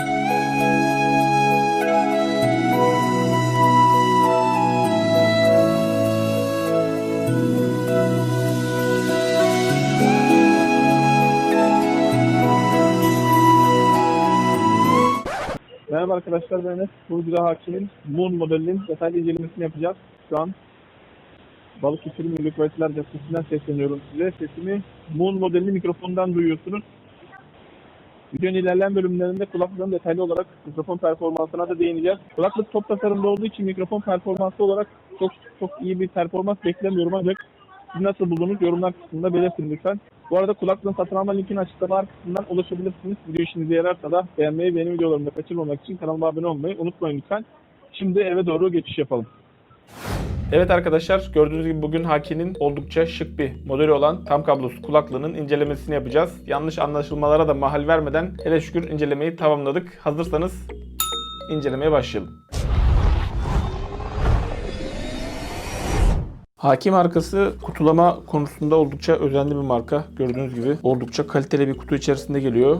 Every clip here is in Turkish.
Merhaba arkadaşlar ben Enes. Burcu'da Hakim'in Moon modelinin detaylı incelemesini yapacağız. Şu an Balıkesir Milli Kuvvetler Caddesi'nden sesleniyorum size. Sesimi Moon modelinin mikrofonundan duyuyorsunuz. Videonun ilerleyen bölümlerinde kulaklığın detaylı olarak mikrofon performansına da değineceğiz. Kulaklık top tasarımda olduğu için mikrofon performansı olarak çok çok iyi bir performans beklemiyorum ancak siz nasıl buldunuz yorumlar kısmında belirtin lütfen. Bu arada kulaklığın satın alma linkini açıklama kısmından ulaşabilirsiniz. Video işinize yararsa da beğenmeyi, benim videolarımı da kaçırmamak için kanalıma abone olmayı unutmayın lütfen. Şimdi eve doğru geçiş yapalım. Evet arkadaşlar gördüğünüz gibi bugün Haki'nin oldukça şık bir modeli olan tam kablosuz kulaklığının incelemesini yapacağız. Yanlış anlaşılmalara da mahal vermeden hele şükür incelemeyi tamamladık. Hazırsanız incelemeye başlayalım. Haki markası kutulama konusunda oldukça özenli bir marka. Gördüğünüz gibi oldukça kaliteli bir kutu içerisinde geliyor.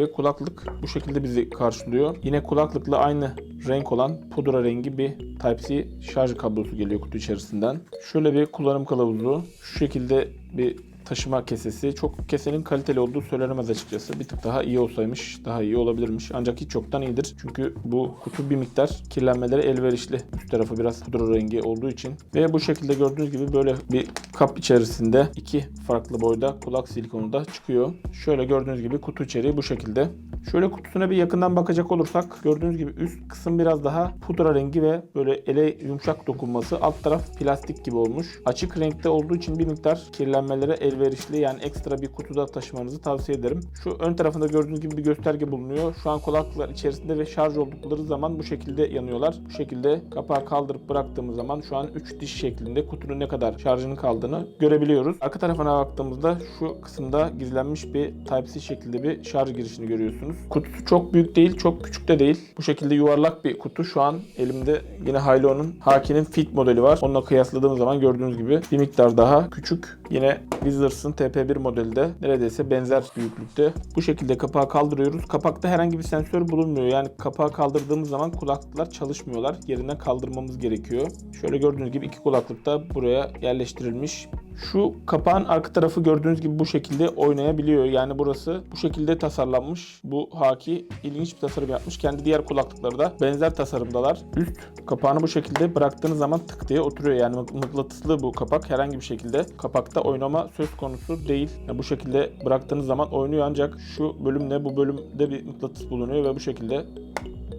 Ve kulaklık bu şekilde bizi karşılıyor. Yine kulaklıkla aynı renk olan pudra rengi bir Type-C şarj kablosu geliyor kutu içerisinden. Şöyle bir kullanım kılavuzu. Şu şekilde bir taşıma kesesi. Çok kesenin kaliteli olduğu söylenemez açıkçası. Bir tık daha iyi olsaymış daha iyi olabilirmiş. Ancak hiç çoktan iyidir. Çünkü bu kutu bir miktar kirlenmelere elverişli. Üst tarafı biraz pudra rengi olduğu için. Ve bu şekilde gördüğünüz gibi böyle bir kap içerisinde iki farklı boyda kulak silikonu da çıkıyor. Şöyle gördüğünüz gibi kutu içeriği bu şekilde. Şöyle kutusuna bir yakından bakacak olursak gördüğünüz gibi üst kısım biraz daha pudra rengi ve böyle ele yumuşak dokunması. Alt taraf plastik gibi olmuş. Açık renkte olduğu için bir miktar kirlenmelere elverişli yani ekstra bir kutuda taşımanızı tavsiye ederim. Şu ön tarafında gördüğünüz gibi bir gösterge bulunuyor. Şu an kulaklıklar içerisinde ve şarj oldukları zaman bu şekilde yanıyorlar. Bu şekilde kapağı kaldırıp bıraktığımız zaman şu an 3 diş şeklinde kutunun ne kadar şarjının kaldığını görebiliyoruz. Arka tarafına baktığımızda şu kısımda gizlenmiş bir Type-C şekilde bir şarj girişini görüyorsunuz. Kutusu çok büyük değil, çok küçük de değil. Bu şekilde yuvarlak bir kutu. Şu an elimde yine Hailuo'nun Haki'nin Fit modeli var. Onunla kıyasladığım zaman gördüğünüz gibi bir miktar daha küçük. Yine Wizards'ın TP1 modeli de neredeyse benzer büyüklükte. Bu şekilde kapağı kaldırıyoruz. Kapakta herhangi bir sensör bulunmuyor. Yani kapağı kaldırdığımız zaman kulaklıklar çalışmıyorlar. Yerinden kaldırmamız gerekiyor. Şöyle gördüğünüz gibi iki kulaklık da buraya yerleştirilmiş. Şu kapağın arka tarafı gördüğünüz gibi bu şekilde oynayabiliyor. Yani burası bu şekilde tasarlanmış. Bu Haki ilginç bir tasarım yapmış. Kendi diğer kulaklıkları da benzer tasarımdalar. Üst kapağını bu şekilde bıraktığınız zaman tık diye oturuyor. Yani mıknatıslı bu kapak. Herhangi bir şekilde kapakta oynama söz konusu değil. Yani bu şekilde bıraktığınız zaman oynuyor ancak şu bölümle bu bölümde bir mıknatıs bulunuyor ve bu şekilde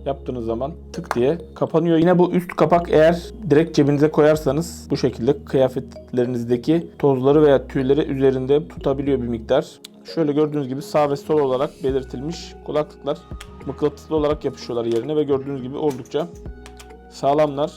yaptığınız zaman tık diye kapanıyor. Yine bu üst kapak eğer direkt cebinize koyarsanız bu şekilde kıyafetlerinizdeki tozları veya tüyleri üzerinde tutabiliyor bir miktar. Şöyle gördüğünüz gibi sağ ve sol olarak belirtilmiş kulaklıklar mıknatıslı olarak yapışıyorlar yerine ve gördüğünüz gibi oldukça sağlamlar.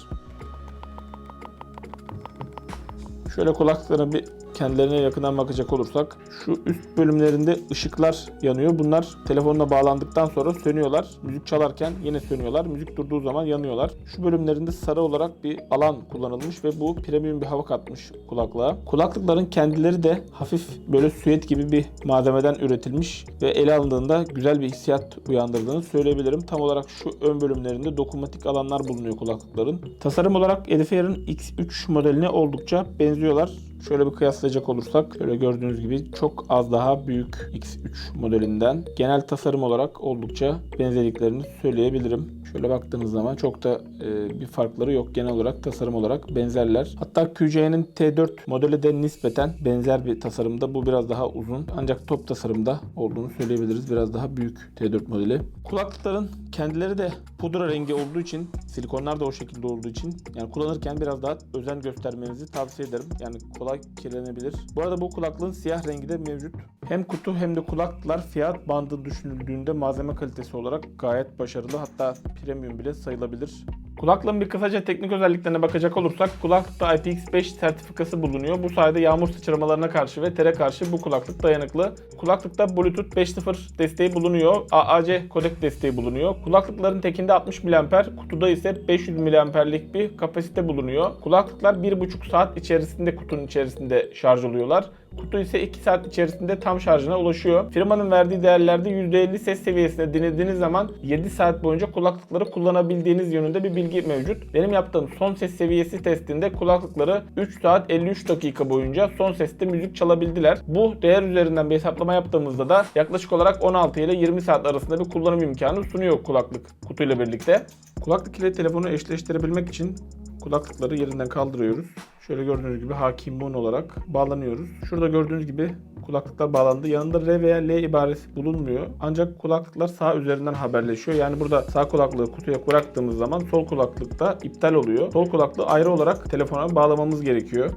Şöyle kulaklıkların bir kendilerine yakından bakacak olursak şu üst bölümlerinde ışıklar yanıyor. Bunlar telefonla bağlandıktan sonra sönüyorlar. Müzik çalarken yine sönüyorlar. Müzik durduğu zaman yanıyorlar. Şu bölümlerinde sarı olarak bir alan kullanılmış ve bu premium bir hava katmış kulaklığa. Kulaklıkların kendileri de hafif böyle süet gibi bir malzemeden üretilmiş ve ele alındığında güzel bir hissiyat uyandırdığını söyleyebilirim. Tam olarak şu ön bölümlerinde dokunmatik alanlar bulunuyor kulaklıkların. Tasarım olarak Edifire'ın X3 modeline oldukça benziyorlar. Şöyle bir kıyaslayacak olursak şöyle gördüğünüz gibi çok az daha büyük X3 modelinden genel tasarım olarak oldukça benzerliklerini söyleyebilirim. Şöyle baktığınız zaman çok da e, bir farkları yok. Genel olarak tasarım olarak benzerler. Hatta QC'nin T4 modeli de nispeten benzer bir tasarımda. Bu biraz daha uzun. Ancak top tasarımda olduğunu söyleyebiliriz. Biraz daha büyük T4 modeli. Kulaklıkların kendileri de pudra rengi olduğu için, silikonlar da o şekilde olduğu için yani kullanırken biraz daha özen göstermenizi tavsiye ederim. Yani kolay kirlenebilir. Bu arada bu kulaklığın siyah rengi de mevcut. Hem kutu hem de kulaklıklar fiyat bandı düşünüldüğünde malzeme kalitesi olarak gayet başarılı. Hatta premium bile sayılabilir. Kulaklığın bir kısaca teknik özelliklerine bakacak olursak kulaklıkta IPX5 sertifikası bulunuyor. Bu sayede yağmur sıçramalarına karşı ve tere karşı bu kulaklık dayanıklı. Kulaklıkta Bluetooth 5.0 desteği bulunuyor. AAC kodek desteği bulunuyor. Kulaklıkların tekinde 60 mAh, kutuda ise 500 mAh'lik bir kapasite bulunuyor. Kulaklıklar 1,5 saat içerisinde kutunun içerisinde şarj oluyorlar. Kutu ise 2 saat içerisinde tam şarjına ulaşıyor. Firmanın verdiği değerlerde %50 ses seviyesine dinlediğiniz zaman 7 saat boyunca kulaklıkları kullanabildiğiniz yönünde bir bilgi mevcut. Benim yaptığım son ses seviyesi testinde kulaklıkları 3 saat 53 dakika boyunca son seste müzik çalabildiler. Bu değer üzerinden bir hesaplama yaptığımızda da yaklaşık olarak 16 ile 20 saat arasında bir kullanım imkanı sunuyor kulaklık kutuyla birlikte. Kulaklık ile telefonu eşleştirebilmek için kulaklıkları yerinden kaldırıyoruz. Şöyle gördüğünüz gibi Hakim Moon olarak bağlanıyoruz. Şurada gördüğünüz gibi kulaklıklar bağlandı. Yanında R veya L ibaresi bulunmuyor. Ancak kulaklıklar sağ üzerinden haberleşiyor. Yani burada sağ kulaklığı kutuya bıraktığımız zaman sol kulaklıkta iptal oluyor. Sol kulaklığı ayrı olarak telefona bağlamamız gerekiyor.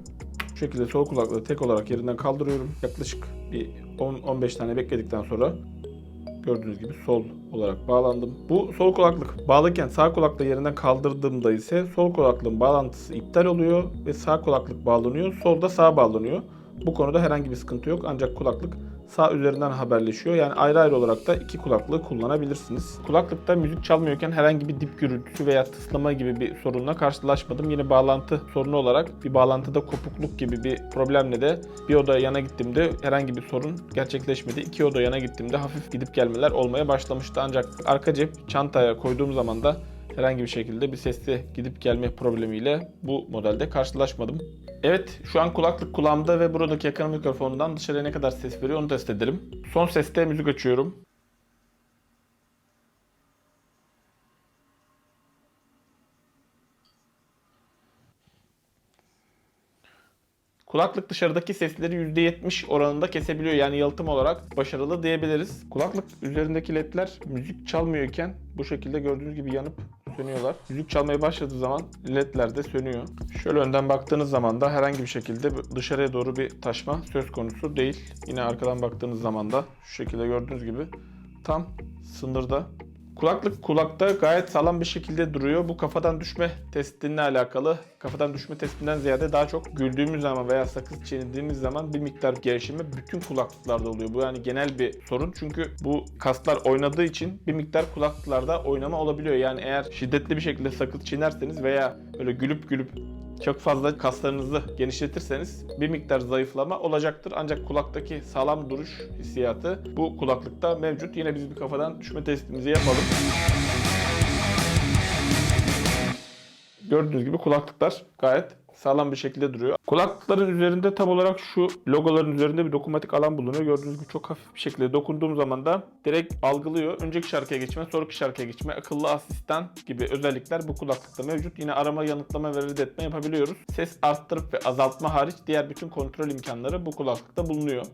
Bu şekilde sol kulaklığı tek olarak yerinden kaldırıyorum. Yaklaşık bir 10-15 tane bekledikten sonra gördüğünüz gibi sol olarak bağlandım. Bu sol kulaklık bağlıyken sağ kulaklığı yerinden kaldırdığımda ise sol kulaklığın bağlantısı iptal oluyor ve sağ kulaklık bağlanıyor. Solda sağ bağlanıyor. Bu konuda herhangi bir sıkıntı yok ancak kulaklık sağ üzerinden haberleşiyor. Yani ayrı ayrı olarak da iki kulaklığı kullanabilirsiniz. Kulaklıkta müzik çalmıyorken herhangi bir dip gürültüsü veya tıslama gibi bir sorunla karşılaşmadım. Yine bağlantı sorunu olarak bir bağlantıda kopukluk gibi bir problemle de bir oda yana gittiğimde herhangi bir sorun gerçekleşmedi. İki oda yana gittiğimde hafif gidip gelmeler olmaya başlamıştı. Ancak arka cep çantaya koyduğum zaman da herhangi bir şekilde bir sesli gidip gelme problemiyle bu modelde karşılaşmadım. Evet şu an kulaklık kulağımda ve buradaki yakın mikrofonundan dışarıya ne kadar ses veriyor onu test edelim. Son seste müzik açıyorum. Kulaklık dışarıdaki sesleri %70 oranında kesebiliyor. Yani yalıtım olarak başarılı diyebiliriz. Kulaklık üzerindeki ledler müzik çalmıyorken bu şekilde gördüğünüz gibi yanıp sönüyorlar. Müzik çalmaya başladığı zaman ledler de sönüyor. Şöyle önden baktığınız zaman da herhangi bir şekilde dışarıya doğru bir taşma söz konusu değil. Yine arkadan baktığınız zaman da şu şekilde gördüğünüz gibi tam sınırda Kulaklık kulakta gayet sağlam bir şekilde duruyor. Bu kafadan düşme testinle alakalı. Kafadan düşme testinden ziyade daha çok güldüğümüz zaman veya sakız çiğnediğimiz zaman bir miktar gevşeme bütün kulaklıklarda oluyor. Bu yani genel bir sorun. Çünkü bu kaslar oynadığı için bir miktar kulaklıklarda oynama olabiliyor. Yani eğer şiddetli bir şekilde sakız çiğnerseniz veya böyle gülüp gülüp çok fazla kaslarınızı genişletirseniz bir miktar zayıflama olacaktır. Ancak kulaktaki sağlam duruş hissiyatı bu kulaklıkta mevcut. Yine biz bir kafadan düşme testimizi yapalım. Gördüğünüz gibi kulaklıklar gayet sağlam bir şekilde duruyor. Kulaklıkların üzerinde tam olarak şu logoların üzerinde bir dokunmatik alan bulunuyor. Gördüğünüz gibi çok hafif bir şekilde dokunduğum zaman da direkt algılıyor. Önceki şarkıya geçme, sonraki şarkıya geçme, akıllı asistan gibi özellikler bu kulaklıkta mevcut. Yine arama, yanıtlama ve reddetme yapabiliyoruz. Ses arttırıp ve azaltma hariç diğer bütün kontrol imkanları bu kulaklıkta bulunuyor.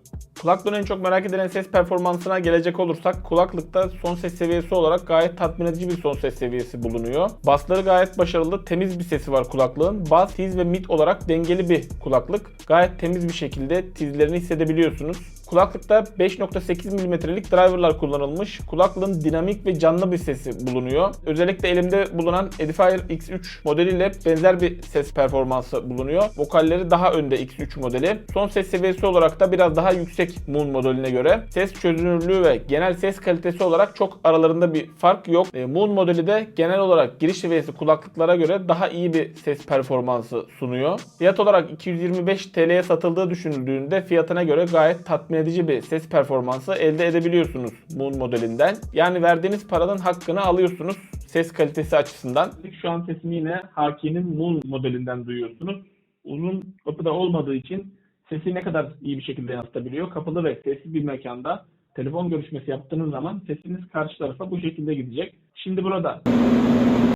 Kulaklığın en çok merak edilen ses performansına gelecek olursak kulaklıkta son ses seviyesi olarak gayet tatmin edici bir son ses seviyesi bulunuyor. Basları gayet başarılı, temiz bir sesi var kulaklığın. Bas, tiz ve mid olarak dengeli bir kulaklık. Gayet temiz bir şekilde tizlerini hissedebiliyorsunuz. Kulaklıkta 5.8 mm'lik driverlar kullanılmış. Kulaklığın dinamik ve canlı bir sesi bulunuyor. Özellikle elimde bulunan Edifier X3 modeliyle benzer bir ses performansı bulunuyor. Vokalleri daha önde X3 modeli. Son ses seviyesi olarak da biraz daha yüksek Moon modeline göre. Ses çözünürlüğü ve genel ses kalitesi olarak çok aralarında bir fark yok. E, Moon modeli de genel olarak giriş seviyesi kulaklıklara göre daha iyi bir ses performansı sunuyor. Fiyat olarak 225 TL'ye satıldığı düşünüldüğünde fiyatına göre gayet tatmin edici bir ses performansı elde edebiliyorsunuz Moon modelinden. Yani verdiğiniz paranın hakkını alıyorsunuz ses kalitesi açısından. Şu an sesimi yine Haki'nin Moon modelinden duyuyorsunuz. Uzun kapıda olmadığı için sesi ne kadar iyi bir şekilde yansıtabiliyor. Kapalı ve sessiz bir mekanda telefon görüşmesi yaptığınız zaman sesiniz karşı tarafa bu şekilde gidecek. Şimdi burada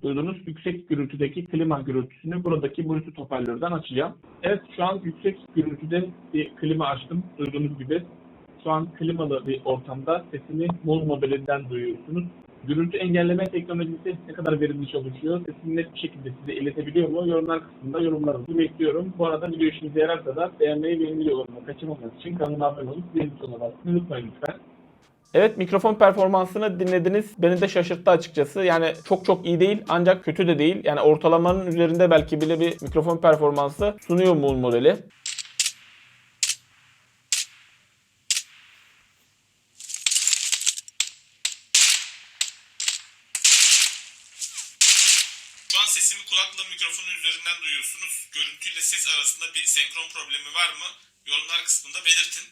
duyduğunuz yüksek gürültüdeki klima gürültüsünü buradaki Bluetooth hoparlörden açacağım. Evet şu an yüksek gürültüde bir klima açtım duyduğunuz gibi. Şu an klimalı bir ortamda sesini Moon modelinden duyuyorsunuz. Gürültü engelleme teknolojisi ne kadar verimli çalışıyor? Sesini net bir şekilde size iletebiliyor mu? Yorumlar kısmında yorumlarınızı bekliyorum. Bu arada video işinize yararsa da beğenmeyi ve yeni videolarımı kaçırmamanız için kanalıma abone olup zil butonuna basmayı unutmayın lütfen. Evet mikrofon performansını dinlediniz. Beni de şaşırttı açıkçası. Yani çok çok iyi değil ancak kötü de değil. Yani ortalamanın üzerinde belki bile bir mikrofon performansı sunuyor Moon modeli. Şu an sesimi kulakla mikrofonun üzerinden duyuyorsunuz. Görüntüyle ses arasında bir senkron problemi var mı? Yorumlar kısmında belirtin.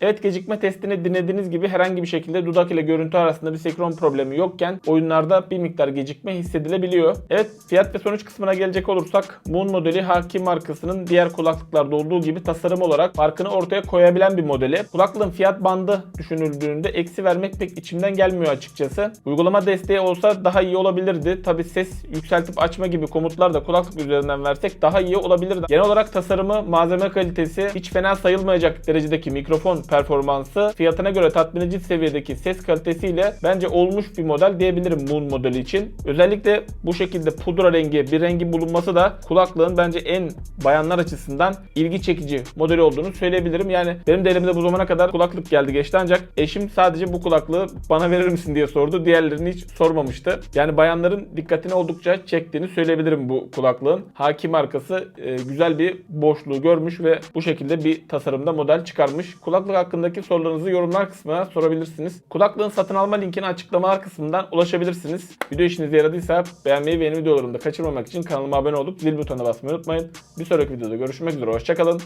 Evet gecikme testini dinlediğiniz gibi herhangi bir şekilde dudak ile görüntü arasında bir senkron problemi yokken oyunlarda bir miktar gecikme hissedilebiliyor. Evet fiyat ve sonuç kısmına gelecek olursak Moon modeli Haki markasının diğer kulaklıklarda olduğu gibi tasarım olarak farkını ortaya koyabilen bir modeli. Kulaklığın fiyat bandı düşünüldüğünde eksi vermek pek içimden gelmiyor açıkçası. Uygulama desteği olsa daha iyi olabilirdi. Tabi ses yükseltip açma gibi komutlar da kulaklık üzerinden versek daha iyi olabilirdi. Genel olarak tasarımı, malzeme kalitesi hiç fena sayılmayacak derecedeki mikrofon performansı fiyatına göre tatmin edici seviyedeki ses kalitesiyle bence olmuş bir model diyebilirim Moon modeli için. Özellikle bu şekilde pudra rengi bir rengi bulunması da kulaklığın bence en bayanlar açısından ilgi çekici modeli olduğunu söyleyebilirim. Yani benim de elimde bu zamana kadar kulaklık geldi geçti ancak eşim sadece bu kulaklığı bana verir misin diye sordu. Diğerlerini hiç sormamıştı. Yani bayanların dikkatini oldukça çektiğini söyleyebilirim bu kulaklığın. Haki markası e, güzel bir boşluğu görmüş ve bu şekilde bir tasarımda model çıkarmış. Kulaklık hakkındaki sorularınızı yorumlar kısmına sorabilirsiniz. Kulaklığın satın alma linkini açıklamalar kısmından ulaşabilirsiniz. Video işinize yaradıysa beğenmeyi ve yeni videolarımı da kaçırmamak için kanalıma abone olup zil butonuna basmayı unutmayın. Bir sonraki videoda görüşmek üzere. Hoşçakalın.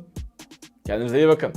Kendinize iyi bakın.